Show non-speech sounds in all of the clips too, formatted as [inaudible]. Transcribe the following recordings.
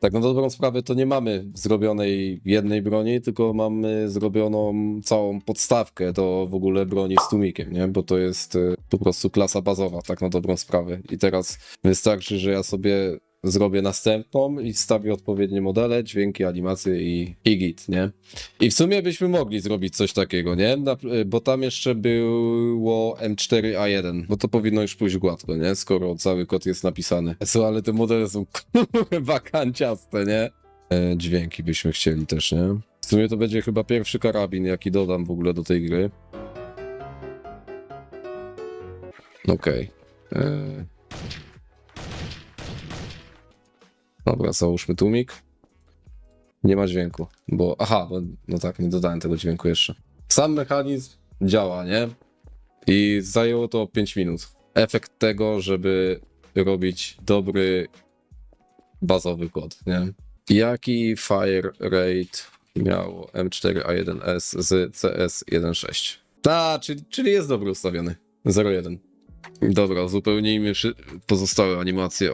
Tak na dobrą sprawę to nie mamy zrobionej jednej broni, tylko mamy zrobioną całą podstawkę do w ogóle broni z tłumikiem, nie? Bo to jest y, po prostu klasa bazowa, tak na dobrą sprawę. I teraz wystarczy, że ja sobie zrobię następną i wstawię odpowiednie modele, dźwięki, animacje i, i git, nie? I w sumie byśmy mogli zrobić coś takiego, nie? Na, bo tam jeszcze było M4A1, bo to powinno już pójść gładko, nie? Skoro cały kod jest napisany. [laughs] Co, ale te modele są [laughs] kurwa kanciaste, nie? E, dźwięki byśmy chcieli też, nie? W sumie to będzie chyba pierwszy karabin, jaki dodam w ogóle do tej gry. Okej. E, Dobra, załóżmy tłumik. Nie ma dźwięku, bo... Aha, bo, no tak, nie dodałem tego dźwięku jeszcze. Sam mechanizm działa, nie? I zajęło to 5 minut. Efekt tego, żeby robić dobry bazowy kod, nie? Jaki fire rate miał M4A1S z CS16? A, czyli, czyli jest dobrze ustawiony. 0,1. Dobra, uzupełnijmy pozostałe animacje.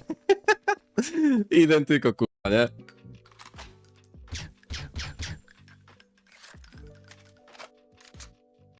[laughs] Identyko, kurwa, nie?